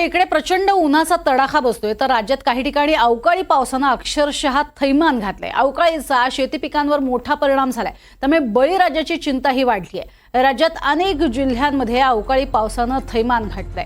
इकडे प्रचंड उन्हाचा तडाखा बसतोय. तर राज्यात काही ठिकाणी अवकाळी पावसानं अक्षरशः थैमान घातलंय. अवकाळीचा शेती पिकांवर मोठा परिणाम झालाय. त्यामुळे बळीराजाची चिंताही वाढली आहे राज्यात अनेक जिल्ह्यांमध्ये अवकाळी पावसानं थैमान घातलंय.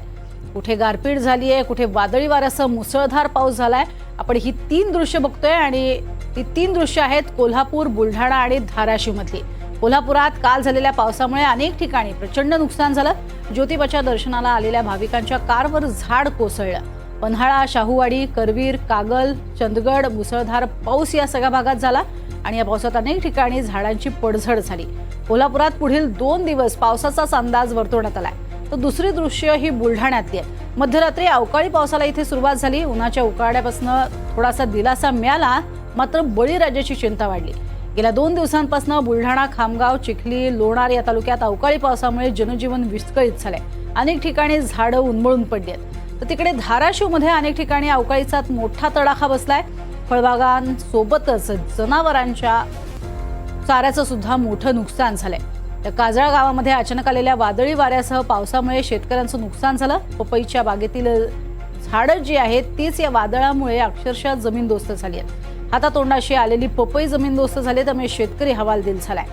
कुठे गारपीट झाली आहे कुठे वादळी वाऱ्यासह मुसळधार पाऊस झालाय. आपण ही तीन दृश्य बघतोय आणि ती तीन दृश्य आहेत कोल्हापूर बुलढाणा आणि धाराशिवमधली. कोल्हापुरात काल झालेल्या पावसामुळे अनेक ठिकाणी प्रचंड नुकसान झालं. ज्योतिबाच्या दर्शनाला आलेल्या भाविकांच्या कारवर झाड कोसळलं. पन्हाळा शाहूवाडी करवीर कागल चंदगड मुसळधार पाऊस या सगळ्या भागात झाला आणि या पावसात अनेक ठिकाणी झाडांची पडझड झाली. कोल्हापुरात पुढील दोन दिवस पावसाचाच अंदाज वर्तवण्यात आलाय. तर दुसरी दृश्य ही बुलढाण्यातली आहे. मध्यरात्री अवकाळी पावसाला इथे सुरुवात झाली. उन्हाच्या उकाड्यापासून थोडासा दिलासा मिळाला मात्र बळीराजाची चिंता वाढली. गेल्या दोन दिवसांपासून बुलढाणा खामगाव चिखली लोणार या तालुक्यात अवकाळी पावसामुळे जनजीवन विस्कळीत झालंय. अनेक ठिकाणी झाडं उन्मळून पडली आहेत. तर तिकडे धाराशिवमध्ये अनेक ठिकाणी अवकाळीचा मोठा तडाखा बसलाय. फळबागांसोबतच जनावरांच्या चाऱ्याचं सुद्धा मोठं नुकसान झालंय. तर काजळा गावामध्ये अचानक आलेल्या वादळी वाऱ्यासह पावसामुळे शेतकऱ्यांचं नुकसान झालं. पपईच्या बागेतील झाडं जी आहेत तीच या वादळामुळे अक्षरशः जमीनदोस्त झाली आहेत. आता तोंडाशी आलेली पपई जमीनदोस्त झाली त्यामुळे शेतकरी हवालदिल झालाय.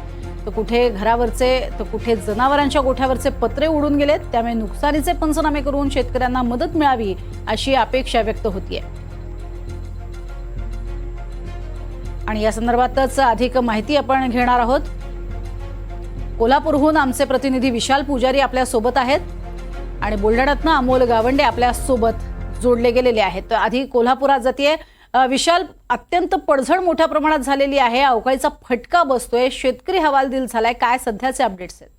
तर कुठे घरावरचे तर कुठे जनावरांच्या गोठ्यावरचे पत्रे उडून गेलेत त्यामुळे नुकसानीचे पंचनामे करून शेतकऱ्यांना मदत मिळावी अशी अपेक्षा व्यक्त होतीये. आणि या संदर्भातच अधिक माहिती आपण घेणार आहोत. कोल्हापूरहून आमचे प्रतिनिधी विशाल पुजारी आपल्यासोबत आहेत. आणि बुलढाण्यातनं अमोल गावंडे आपल्यासोबत जोडले गेलेले आहेत. तर आधी कोल्हापुरात जातीये. विशाल अत्यंत पडझड मोठ्या प्रमाणात झालेली आहे. अवकाळीचा फटका बसतोय. शेतकरी हवालदिल झालाय. काय सध्याचे अपडेट्स आहेत?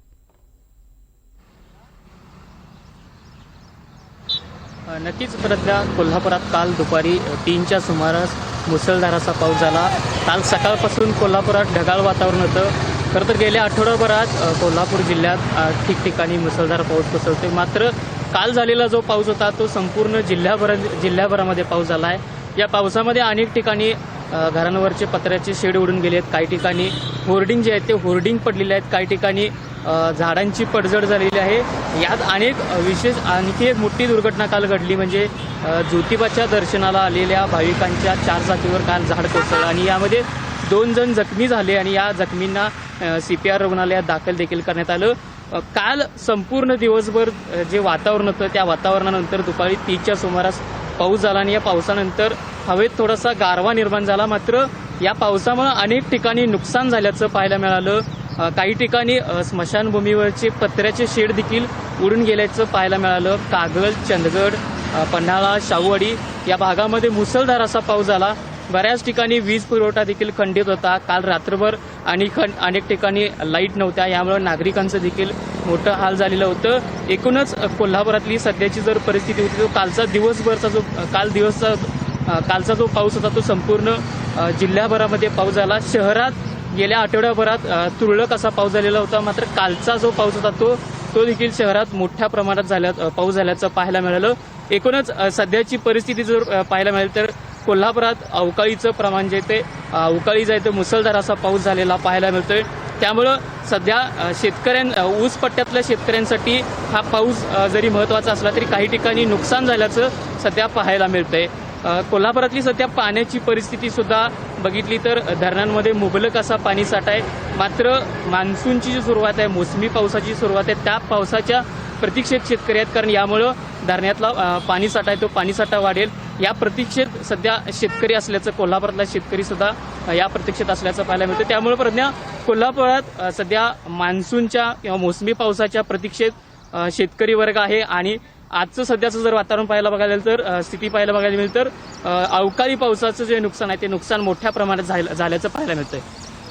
नक्कीच. परतल्या कोल्हापुरात काल दुपारी तीनच्या सुमारास मुसळधार असा पाऊस झाला. काल सकाळपासून कोल्हापुरात ढगाळ वातावरण होतं. खरं तर गेल्या आठवड्याभरात कोल्हापूर जिल्ह्यात ठिकठिकाणी मुसळधार पाऊस कोसळतोय मात्र काल झालेला जो पाऊस होता तो संपूर्ण जिल्ह्याभर जिल्ह्याभरामध्ये पाऊस झाला आहे या पावसामध्ये अनेक ठिकाणी घरांवरचे पत्र्याचे शेड उडून गेले आहेत. काही ठिकाणी होर्डिंग जे आहेत ते होर्डिंग पडलेले आहेत. काही ठिकाणी झाडांची पडझड झालेली आहे. यात अनेक विशेष आणखी एक मोठी दुर्घटना काल घडली म्हणजे ज्योतिबाच्या दर्शनाला आलेल्या भाविकांच्या चार चाकीवर काल झाड कोसळलं आणि यामध्ये दोन जण जखमी झाले आणि या जखमींना सी पी आर रुग्णालयात दाखल देखील करण्यात आलं. काल संपूर्ण दिवसभर जे वातावरण होतं त्या वातावरणानंतर दुपारी तीनच्या सुमारास पाऊस झाला आणि या पावसानंतर हवेत थोडासा गारवा निर्माण झाला. मात्र या पावसामुळे अनेक ठिकाणी नुकसान झाल्याचं पाहायला मिळालं. काही ठिकाणी स्मशानभूमीवरचे पत्र्याचे शेड देखील उडून गेल्याचं पाहायला मिळालं. कागल चंदगड पन्हाळा शाहूवाडी या भागामध्ये मुसळधार असा पाऊस झाला. बऱ्याच ठिकाणी वीज पुरवठा देखील खंडित होता. काल रात्रभर आणि अनेक ठिकाणी लाइट नव्हत्या. यामुळे नागरिकांचं देखील मोठं हाल झालेलं होतं. एकूणच कोल्हापुरातली सध्याची जर परिस्थिती होती तो कालचा दिवसभरचा जो काल दिवसचा कालचा जो पाऊस होता तो संपूर्ण जिल्ह्याभरामध्ये पाऊस झाला. शहरात गेल्या आठवड्याभरात तुरळक असा पाऊस झालेला होता. मात्र कालचा जो पाऊस होता तो तो देखील शहरात मोठ्या प्रमाणात झाल्या पाऊस झाल्याचं पाहायला मिळालं. एकूणच सध्याची परिस्थिती जर पाहायला मिळेल तर कोल्हापुरात अवकाळीचं प्रमाण जे ते अवकाळी जे आहे ते मुसळधार असा पाऊस झालेला पाहायला मिळतोय. त्यामुळं सध्या शेतकऱ्यां ऊस पट्ट्यातल्या शेतकऱ्यांसाठी हा पाऊस जरी महत्त्वाचा असला तरी काही ठिकाणी नुकसान झाल्याचं सध्या पाहायला मिळतंय. आहे कोल्हापुरातली सध्या पाण्याची परिस्थिती सुद्धा बघितली तर धरणांमध्ये मुबलक असा पाणी साठा आहे. मात्र मान्सूनची जी सुरुवात आहे मोसमी पावसाची सुरुवात आहे त्या पावसाच्या प्रतीक्षेत शेतकरी आहेत. कारण यामुळं धरणातला पाणीसाठा पाणी साठा आहे तो पाणीसाठा वाढेल. या प्रतीक्षेत सध्या शेतकरी असल्याचं कोल्हापुरातला शेतकरी सुद्धा या प्रतीक्षेत असल्याचं पाहायला मिळतं. त्यामुळे प्रज्ञा कोल्हापुरात सध्या मान्सूनच्या किंवा मोसमी पावसाच्या प्रतीक्षेत शेतकरी वर्ग आहे आणि आजचं सध्याचं जर वातावरण पाहायला बघायला गेलं तर स्थिती पाहायला बघायला मिळेल तर अवकाळी पावसाचं जे नुकसान आहे ते नुकसान मोठ्या प्रमाणात झालं- झाल्याचं पाहायला मिळतंय.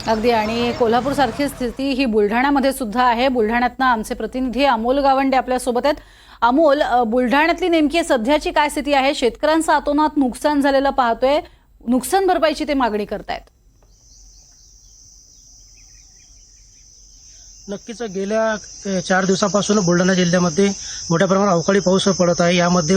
अगदी आणि कोल्हापूरसारखी स्थिती ही बुलढाण्यामध्ये सुद्धा आहे. बुलढाण्यातनं आमचे प्रतिनिधी अमोल गावंडे आपल्यासोबत आहेत. अमोल बुलढाण्यातली नेमकी सध्याची काय स्थिती आहे? शेतकऱ्यांचं अतोनात नुकसान झालेलं पाहतोय. नुकसान भरपाईची ते मागणी करतायत. नक्कीच गेल्या चार दिवसापासून बुलढाणा जिल्ह्यामध्ये मोठ्या प्रमाणात अवकाळी पाऊस पडत आहे. यामध्ये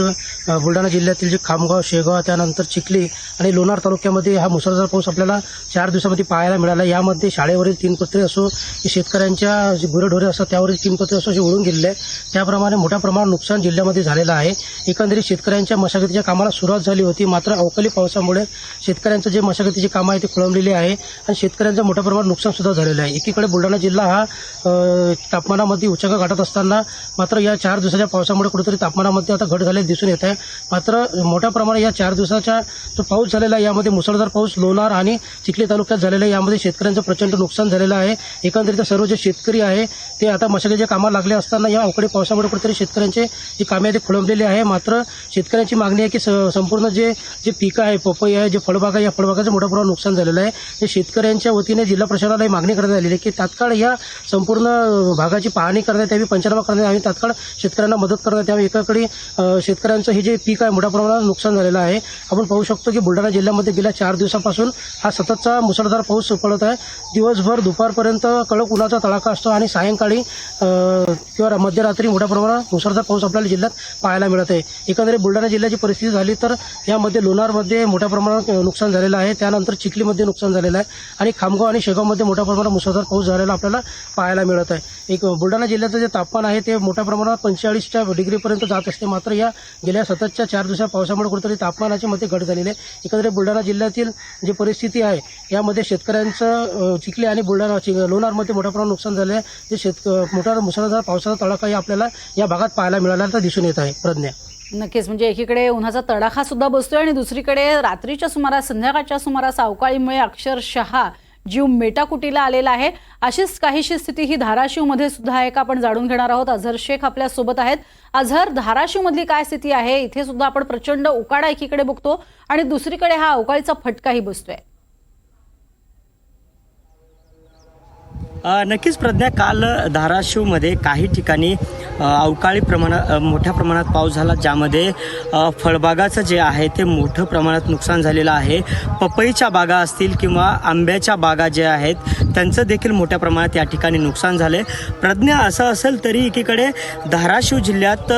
बुलढाणा जिल्ह्यातील जे खामगाव शेगाव त्यानंतर चिखली आणि लोणार तालुक्यामध्ये हा मुसळधार पाऊस आपल्याला चार दिवसामध्ये पाहायला मिळाला. यामध्ये शाळेवरील तीन पत्रे असो की शेतकऱ्यांच्या जे गुरेढोरे असतात त्यावरील तीन पत्रे असो असे उडून गेलेले आहे त्याप्रमाणे मोठ्या प्रमाणात नुकसान जिल्ह्यामध्ये झालेलं आहे. एकंदरीत शेतकऱ्यांच्या मशागतीच्या कामाला सुरुवात झाली होती. मात्र अवकाळी पावसामुळे शेतकऱ्यांचं जे मशागतीचे कामं आहे ते खोळंबलेली आहे आणि शेतकऱ्यांचं मोठ्या प्रमाणात नुकसानसुद्धा झालेलं आहे. एकीकडे बुलढाणा जिल्हा हा तापमानामध्ये उच्चांक गाठत असताना मात्र या चार दिवसाच्या पावसामुळे कुठेतरी तापमानामध्ये आता घट झालेली दिसून येत आहे. मात्र मोठ्या प्रमाणात या चार दिवसाच्या जो पाऊस झालेला आहे यामध्ये मुसळधार पाऊस लोणार आणि चिखली तालुक्यात झालेला आहे. यामध्ये शेतकऱ्यांचं प्रचंड नुकसान झालेलं आहे. एकंदरीत सर्व जे शेतकरी आहे ते आता मशागतीच्या कामाला लागले असताना या अवकाळी पावसामुळे कुठेतरी शेतकऱ्यांचे जी कामे आहे ते खोळंबलेली आहे. मात्र शेतकऱ्यांची मागणी आहे की संपूर्ण जे जे पिकं आहे पपई आहे जे फळबाग आहे या फळबागाचं मोठ्या प्रमाणात नुकसान झालेलं आहे. ते शेतकऱ्यांच्या वतीने जिल्हा प्रशासनाला मागणी करण्यात आलेली आहे की तात्काळ या संपूर्ण भागाची पाहणी करण्यात यावी पंचनामा करण्यात यावी तात्काळ शेतकऱ्यांना मदत करण्यात यावी. एकाकडे शेतकऱ्यांचं हे जे पीक आहे मोठ्या प्रमाणात नुकसान झालेलं आहे. आपण पाहू शकतो की बुलढाणा जिल्ह्यामध्ये गेल्या चार दिवसापासून हा सततचा मुसळधार पाऊस पडत आहे. दिवसभर दुपारपर्यंत कडक उन्हाचा तडाखा असतो आणि सायंकाळी किंवा मध्यरात्री मोठ्या प्रमाणात मुसळधार पाऊस आपल्याला जिल्ह्यात पाहायला मिळत आहे. एकंदरीत बुलढाणा जिल्ह्याची परिस्थिती झाली तर यामध्ये लोणारमध्ये मोठ्या प्रमाणात नुकसान झालेलं आहे. त्यानंतर चिखलीमध्ये नुकसान झालेलं आहे. आणि खामगाव आणि शेगावमध्ये मोठ्या प्रमाणात मुसळधार पाऊस झालेला आपल्याला पाहायला मिळत आहे. एक बुलढाणा जिल्ह्याचं जे तापमान आहे ते मोठ्या प्रमाणात पंचेचाळीसच्या डिग्रीपर्यंत जात असते. मात्र या गेल्या सततच्या चार दिवसात पावसामुळे कुठेतरी तापमानाची मध्ये घट झालेली आहे. एकंदरीत बुलढाणा जिल्ह्यातील जी परिस्थिती आहे यामध्ये शेतकऱ्यांचं चिखले चिखली आणि बुलढाणा चि- लोणारमध्ये मोठ्या प्रमाणात नुकसान झालं आहे. जे शेत मोठ्या मुसळधार पावसाचा तडाखाही आपल्याला या भागात पाहायला मिळाला तर दिसून येत आहे. प्रज्ञा. नक्कीच. म्हणजे एकीकडे उन्हाचा तडाखा सुद्धा बसतोय आणि दुसरीकडे रात्रीच्या सुमारास संध्याकाळच्या सुमारास अवकाळीमुळे अक्षरशः जीव मेटाकुटीला आलेला आहे. अशीच काहीशी स्थिती ही धाराशिवमध्ये सुद्धा आहे का आपण जाणून घेणार आहोत. अझहर शेख आपल्यासोबत आहेत. अझहर धाराशिवमधली काय स्थिती आहे? इथे सुद्धा आपण प्रचंड उकाडा एकीकडे बघतो आणि दुसरीकडे हा अवकाळीचा फटकाही बसतोय. नक्कीच प्रज्ञा काल धाराशिवमध्ये काही ठिकाणी अवकाळी प्रमाणात मोठ्या प्रमाणात पाऊस झाला. ज्यामध्ये फळबागाचं जे आहे ते मोठं प्रमाणात नुकसान झालेलं आहे. पपईच्या बागा असतील किंवा आंब्याच्या बागा ज्या आहेत त्यांचं देखील मोठ्या प्रमाणात या ठिकाणी नुकसान झालं आहे प्रज्ञा असं असेल तरी एकीकडे धाराशिव जिल्ह्यात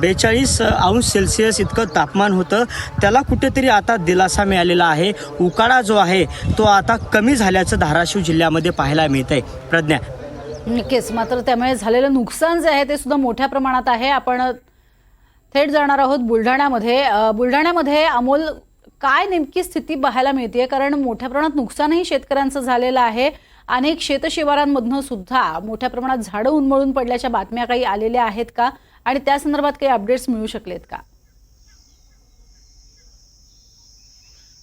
बेचाळीस अंश सेल्सिअस इतकं तापमान होतं. त्याला कुठेतरी आता दिलासा मिळालेला आहे. उकाडा जो आहे तो आता कमी झाल्याचं धाराशिव जिल्ह्यामध्ये पाहायला मिळत आहे प्रज्ञा. नक्कीच मात्र त्यामुळे झालेलं नुकसान जे आहे ते सुद्धा मोठ्या प्रमाणात आहे. आपण थेट जाणार आहोत बुलढाण्यामध्ये. बुलढाण्यामध्ये अमोल काय नेमकी स्थिती पाहायला मिळते कारण मोठ्या प्रमाणात नुकसानही शेतकऱ्यांचं झालेलं आहे. अनेक शेतशिवारांमधनं सुद्धा मोठ्या प्रमाणात झाडं उन्मळून पडल्याच्या बातम्या काही आलेल्या आहेत का? आणि त्या संदर्भात काही अपडेट्स मिळू शकलेत का?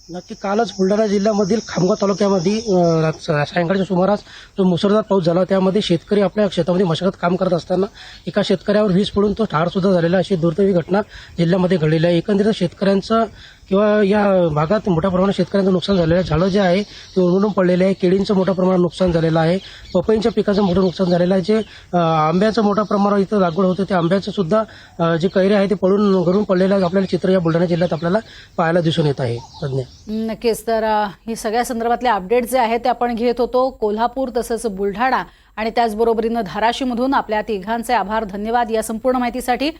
नक्की कालच बुलढाणा जिल्ह्यामधील खामगाव तालुक्यामध्ये सायंकाळच्या सुमारास जो मुसळधार पाऊस झाला त्यामध्ये शेतकरी आपल्या शेतामध्ये मशागत काम करत असताना एका शेतकऱ्यावर वीज पडून तो ठार सुद्धा झालेला अशी दुर्दैवी घटना जिल्ह्यामध्ये घडलेली आहे. एकंदरीत शेतकऱ्यांचं किंवा या भागात मोठ्या प्रमाणात शेतकऱ्यांचं नुकसान झालेलं आहे झाडं जे आहे ते उन्मळून पडलेले आहे. केळींचं मोठ्या प्रमाणात नुकसान झालेलं आहे. पपईच्या पिकाचं मोठं नुकसान झालेलं आहे. जे आंब्याचं मोठ्या प्रमाणात इथं लागवड होतं ते आंब्याचं सुद्धा जे कैरे आहे ते पडून घरून पडलेलं आहे. आपल्याला चित्र या बुलढाणा जिल्ह्यात आपल्याला पाहायला दिसून येत आहे. तज्ञ नक्कीच. तर हे सगळ्या संदर्भातले अपडेट जे आहेत ते आपण घेत होतो कोल्हापूर तसंच बुलढाणा. आणि त्याचबरोबरीनं धाराशिवमधून आपल्या तिघांचे आभार धन्यवाद या संपूर्ण माहितीसाठी.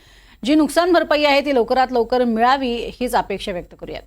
जी नुकसान भरपाई आहे ती लवकरात लवकर मिळावी हीच अपेक्षा व्यक्त करूयात.